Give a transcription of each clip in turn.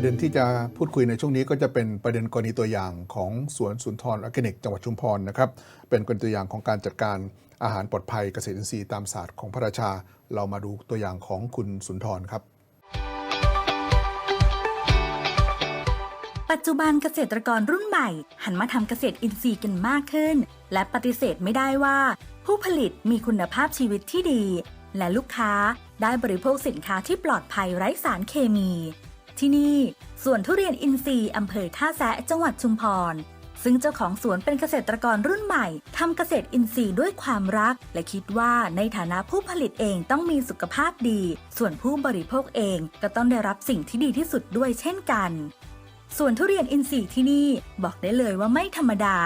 ประเด็นที่จะพูดคุยในช่วงนี้ก็จะเป็นประเด็นกรณีตัวอย่างของสวนสุนทรออร์แกนิก จังหวัดชุมพรนะครับ เป็นกรณีตัวอย่างของการจัดการอาหารปลอดภัยเกษตรอินทรีย์ตามศาสตร์ของพระราชา เรามาดูตัวอย่างของคุณสุนทรครับ ปัจจุบันเกษตรกรรุ่นใหม่ หันมาทำเกษตรอินทรีย์กันมากขึ้น และปฏิเสธไม่ได้ว่า ผู้ผลิตมีคุณภาพชีวิตที่ดี และลูกค้าได้บริโภคสินค้าที่ปลอดภัยไร้สารเคมี ที่นี่สวนทุเรียนอินทรีย์อำเภอท่าแซะจังหวัดชุมพร ซึ่งเจ้าของสวนเป็นเกษตรกรรุ่นใหม่ทำเกษตรอินทรีย์ด้วยความรัก และคิดว่าในฐานะผู้ผลิตเองต้องมีสุขภาพดี ส่วนผู้บริโภคเองก็ต้องได้รับสิ่งที่ดีที่สุดด้วยเช่นกันส่วนทุเรียนอินทรีย์ที่นี่บอกได้เลยว่าไม่ธรรมดา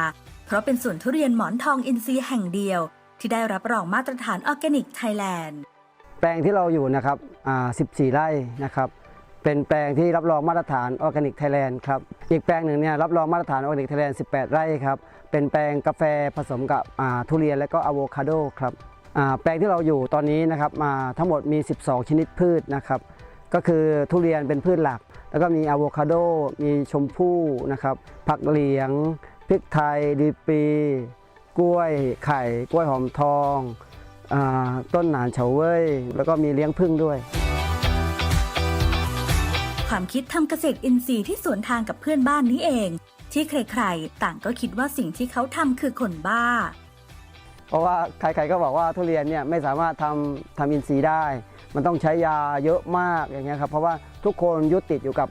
เพราะเป็นสวนทุเรียนหมอนทองอินทรีย์แห่งเดียว ที่ได้รับรองมาตรฐานออร์แกนิกไทยแลนด์ แปลงที่เราอยู่นะครับอ่า14 ไร่นะครับ เป็นแปลงที่รับรองมาตรฐานออร์แกนิกไทยแลนด์ครับ อีกแปลงหนึ่งเนี่ยรับรองมาตรฐานออร์แกนิกไทยแลนด์ 18 ไร่ครับ เป็นแปลงกาแฟผสมกับทุเรียนและก็อะโวคาโดครับแปลงที่เราอยู่ตอนนี้นะครับมาทั้งหมดมี 12 ชนิดพืชนะครับ ก็คือทุเรียนเป็นพืชหลัก แล้วก็มีอะโวคาโด มีชมพู่นะครับ ผักเหลียง พริกไทย ดีปี กล้วยไข่ กล้วยหอมทองอต้นหนานเฉาเว่ย แล้วก็มีเลี้ยงผึ้งด้วย ความคิดทำเกษตรอินทรีย์ที่สวนทางกับเพื่อนบ้านนี้เอง ที่ใครๆ ต่างก็คิดว่าสิ่งที่เขาทำคือคนบ้า เพราะว่าใครๆก็บอกว่าทุเรียนเนี่ยไม่สามารถทำทำอินทรีย์ได้ มันต้องใช้ยาเยอะมากอย่างเงี้ยครับเพราะว่าทุกคนยึดติดอยู่กับ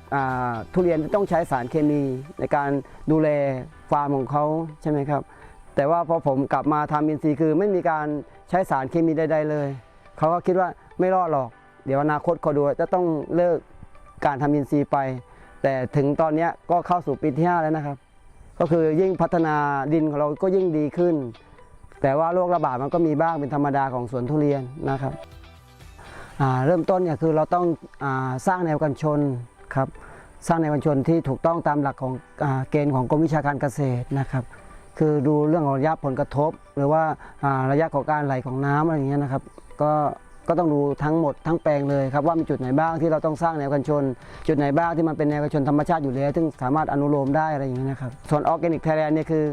ทุเรียนต้องใช้สารเคมีในการดูแลฟาร์มของเขาใช่ไหมครับ แต่ว่าพอผมกลับมาทำอินทรีย์คือไม่มีการใช้สารเคมีใดๆเลย เขาก็คิดว่าไม่รอดหรอก เดี๋ยวอนาคตเขาดูจะต้องเลิก การทำอินทรีย์ไป แต่ถึงตอนนี้ก็เข้าสู่ปีที่5แล้วนะครับ ก็คือยิ่งพัฒนาดินของเราก็ยิ่งดีขึ้น แต่ว่าโรคระบาดมันก็มีบ้างเป็นธรรมดาของสวนทุเรียนนะครับเริ่มต้นเนี่ยคือเราต้องอสร้างแนวกันชนครับสร้างแนวกันชนที่ถูกต้องตามหลักของอเกณฑ์ของกรมวิชาการเกษตรนะครับคือดูเรื่องของระยะผลกระทบ หรือว่าอ่าระยะของการไหลของน้ำอะไรอย่างเงี้ยนะครับ ก็ ก็ต้องดูทั้งหมดทั้งแปลงเลยครับว่ามีจุดไหนบ้างที่เราต้องสร้างแนวกันชน จุดไหนบ้างที่มันเป็นแนวกันชนธรรมชาติอยู่แล้วซึ่งสามารถอนุโลมได้อะไรอย่างเงี้ยนะครับส่วนออร์แกนิกไทยแลนด์เนี่ยคือ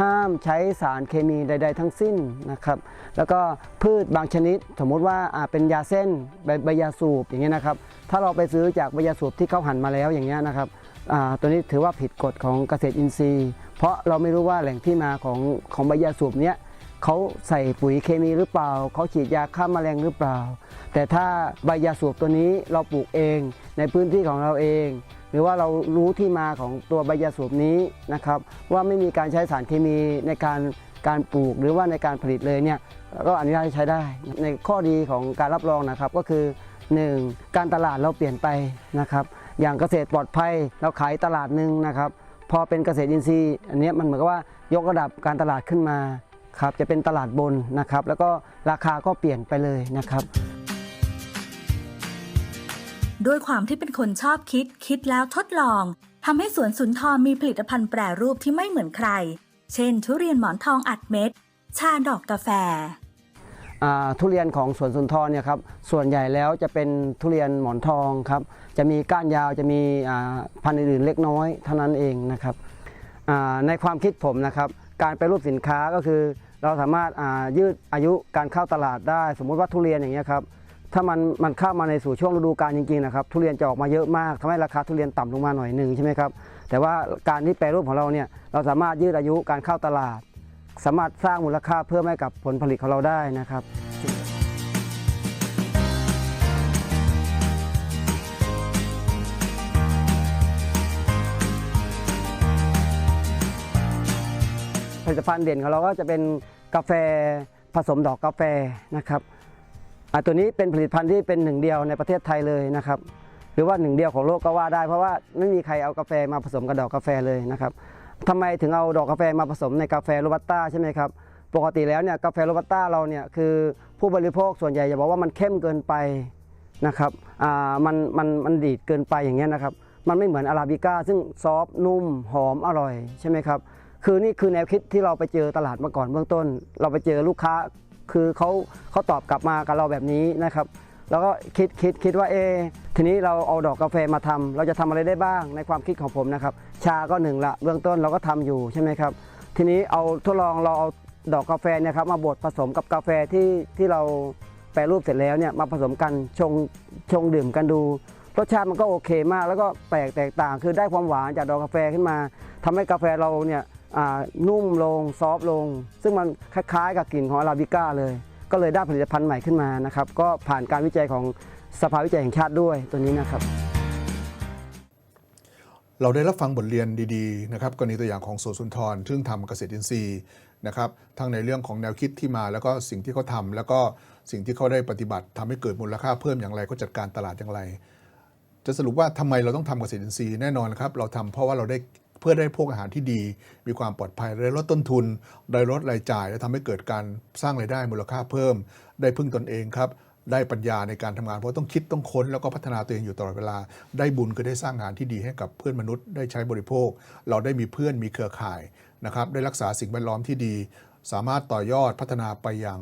ห้ามใช้สารเคมีใด ๆ ทั้งสิ้นนะครับ แล้วก็พืชบางชนิด สมมุติว่าอ่าเป็นยาเส้นใบใบยาสูบอย่างเงี้ยนะครับ ถ้าเราไปซื้อจากใบยาสูบที่เขาหั่นมาแล้วอย่างเงี้ยนะครับอ่าตัวนี้ถือว่าผิดกฎของเกษตรอินทรีย์ เพราะเราไม่รู้ว่าแหล่งที่มาของของใบยาสูบเนี้ย เขาใส่ปุ๋ยเคมีหรือเปล่า เขาฉีดยาฆ่าแมลงหรือเปล่า แต่ถ้าใบยาสูบตัวนี้เราปลูกเองในพื้นที่ของเราเอง หรือว่าเรารู้ที่มาของตัวใบยาสูบนี้นะครับ ว่าไม่มีการใช้สารเคมีในการการปลูกหรือว่าในการผลิตเลยเนี่ยก็อนุญาตให้ใช้ได้ ในข้อดีของการรับรองนะครับก็คือ 1. การตลาดเราเปลี่ยนไปนะครับ อย่างเกษตรปลอดภัยเราขายตลาดหนึ่งนะครับ พอเป็นเกษตรอินทรีย์ อันนี้มันเหมือนกับว่ายกระดับการตลาดขึ้นมา ครับจะเป็นตลาดบนนะครับ แล้วก็ราคาก็เปลี่ยนไปเลยนะครับ ด้วยความที่เป็นคนชอบคิด คิดแล้วทดลองทำให้สวนสุนทรมีผลิตภัณฑ์แปรรูปที่ไม่เหมือนใคร เช่น ทุเรียนหมอนทองอัดเม็ด ชาดอกกาแฟอ่าทุเรียนของสวนสุนทรเนี่ยครับส่วนใหญ่แล้วจะเป็นทุเรียนหมอนทองครับจะมีก้านยาวจะมีอ่าพันธุ์อื่นๆเล็กน้อยเท่านั้นเองนะครับอ่าในความคิดผมนะครับ การไปรูปสินค้าก็คือ เราสามารถยืดอายุการเข้าตลาดได้ สมมุติว่าทุเรียนอย่างเงี้ยครับถ้ามันมันเข้ามาในสู่ช่วงฤดูกาลจริงๆนะครับทุเรียนจะออกมาเยอะมากทำให้ราคาทุเรียนต่ำลงมาหน่อยหนึ่งใช่ไหมครับแต่ว่าการที่แปรรูปของเราเนี่ยเราสามารถยืดอายุการเข้าตลาด สามารถสร้างมูลค่าเพิ่มให้กับผลผลิตของเราได้นะครับ ลิตภัณฑ์เด่นของเราก็จะเป็นกาแฟผสมดอกกาแฟนะครับตัวนี้เป็นผลิตภัณฑ์ที่เป็นหนึ่งเดียวในประเทศไทยเลยนะครับ หรือว่าหนึ่งเดียวของโลกก็ว่าได้ เพราะว่าไม่มีใครเอากาแฟมาผสมกับดอกกาแฟเลยนะครับทำไมถึงเอาดอกกาแฟมาผสมในกาแฟโรบัสต้าใช่ไหมครับปกติแล้วเนี่ยกาแฟโรบัสต้าเราเนี่ยคือผู้บริโภคส่วนใหญ่จะบอกว่ามันเข้มเกินไปนะครับอ่ามันมันมันดีดเกินไปอย่างเงี้ยนะครับ มันไม่เหมือนอาราบิก้าซึ่งซอฟนุ่มหอมอร่อยใช่ไหมครับ คือนี่คือแนวคิดที่เราไปเจอตลาดมาก่อนเบื้องต้น เราไปเจอลูกค้าคือเขาเขาตอบกลับมากับเราแบบนี้นะครับแล้วก็คิดคิดคิดว่าเอทีนี้เราเอาดอกกาแฟมาทำเราจะทำอะไรได้บ้างในความคิดของผมนะครับ ชาก็หนึ่งละเบื้องต้นเราก็ทำอยู่ใช่ไหมครับ ทีนี้เอาทดลองเราเอาดอกกาแฟเนะครับมาบดผสมกับกาแฟที่ที่เราแปรรูปเสร็จแล้วเนี่ยมาผสมกันชงชงดื่มกันดูรสชาติมันก็โอเคมาก แล้วก็แปลกแตกต่าง คือได้ความหวานจากดอกกาแฟขึ้นมาทำให้กาแฟเราเนี่ย นุ่มลงซอฟต์ลง ซึ่งมันคล้ายๆ กับกลิ่นของอาราบิก้าเลย ก็เลยได้ผลิตภัณฑ์ใหม่ขึ้นมานะครับก็ผ่านการวิจัยของสภาวิจัยแห่งชาติด้วยตัวนี้นะครับ เราได้รับฟังบทเรียนดีๆนะครับกรณีตัวอย่างของสวนสุนทร ซึ่งทำเกษตรอินทรีย์นะครับทั้งในเรื่องของแนวคิดที่มา แล้วก็สิ่งที่เขาทำแล้วก็สิ่งที่เขาได้ปฏิบัติทำให้เกิดมูลค่าเพิ่มอย่างไรก็จัดการตลาดอย่างไร จะสรุปว่าทำไมเราต้องทำเกษตรอินทรีย์แน่นอนครับเราทำเพราะว่าเราได้ พื่อได้พวกอาหารที่ดี มีความปลอดภัยได้ลดต้นทุนได้ลดรายจ่าย และทำให้เกิดการสร้างรายได้มูลค่าเพิ่ม ได้พึ่งตนเองครับได้ปัญญาในการทำงาน เพราะต้องคิดต้องค้นแล้วก็พัฒนาตัวเองอยู่ตลอดเวลา ได้บุญคือได้สร้างงานที่ดีให้กับเพื่อนมนุษย์ได้ใช้บริโภค เราได้มีเพื่อนมีเครือข่ายนะครับได้รักษาสิ่งแวดล้อมที่ดี สามารถต่อยอดพัฒนาไปอย่าง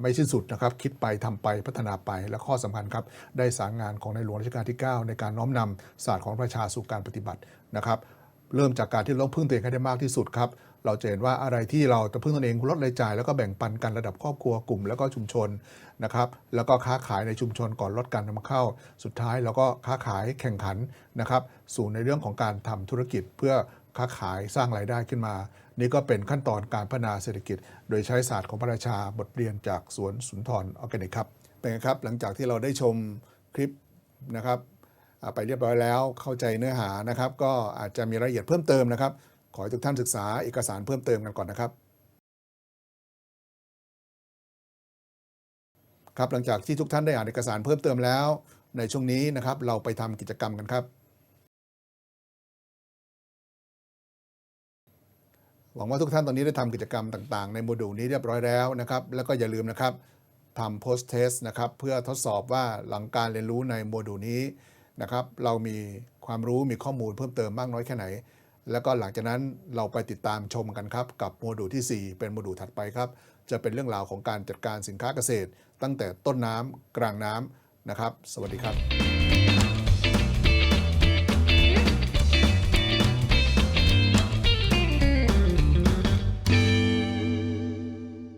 ไม่สิ้นสุดนะครับ คิดไปทำไปพัฒนาไปและข้อสำคัญครับ ได้สารงานของในหลวงรัชกาลที่ 9 ในการน้อมนำศาสตร์ของประชาสู่การปฏิบัตินะครับ เริ่มจากการที่ต้องพึ่งตัวเองให้ได้มากที่สุดครับ เราจะเห็นว่าอะไรที่เราจะพึ่งตนเองลดรายจ่าย แล้วก็แบ่งปันกันระดับครอบครัวกลุ่ม แล้วก็ชุมชนนะครับ แล้วก็ค้าขายในชุมชนก่อนลดการนำเข้า สุดท้ายเราก็ค้าขายแข่งขันนะครับ สู่ในเรื่องของการทำธุรกิจเพื่อค้าขายสร้างรายได้ขึ้นมา นี่ก็เป็นขั้นตอนการพัฒนาเศรษฐกิจ โดยใช้ศาสตร์ของพระราชาบทเรียนจากสวนสุนทรออร์แกนิกครับเป็นไงครับหลังจากที่เราได้ชมคลิปนะครับ ไปเรียบร้อยแล้วเข้าใจเนื้อหานะครับ ก็อาจจะมีรายละเอียดเพิ่มเติมนะครับ ขอให้ทุกท่านศึกษาเอกสารเพิ่มเติมกันก่อนนะครับครับหลังจากที่ทุกท่านได้อ่านเอกสารเพิ่มเติมแล้ว ในช่วงนี้นะครับ เราไปทำกิจกรรมกันครับ หวังว่าทุกท่านตอนนี้ได้ทำกิจกรรมต่างๆ ในโมดูลนี้เรียบร้อยแล้วนะครับ แล้วก็อย่าลืมนะครับทำ post test นะครับ เพื่อทดสอบว่าหลังการเรียนรู้ในโมดูลนี้ นะครับเรามีความรู้มีข้อมูลเพิ่มเติมมากน้อยแค่ไหน แล้วก็หลังจากนั้นเราไปติดตามชมกันครับ กับโมดูลที่ 4 เป็นโมดูลถัดไปครับ จะเป็นเรื่องราวของการจัดการสินค้าเกษตร ตั้งแต่ต้นน้ำกลางน้ำนะครับ สวัสดีครับ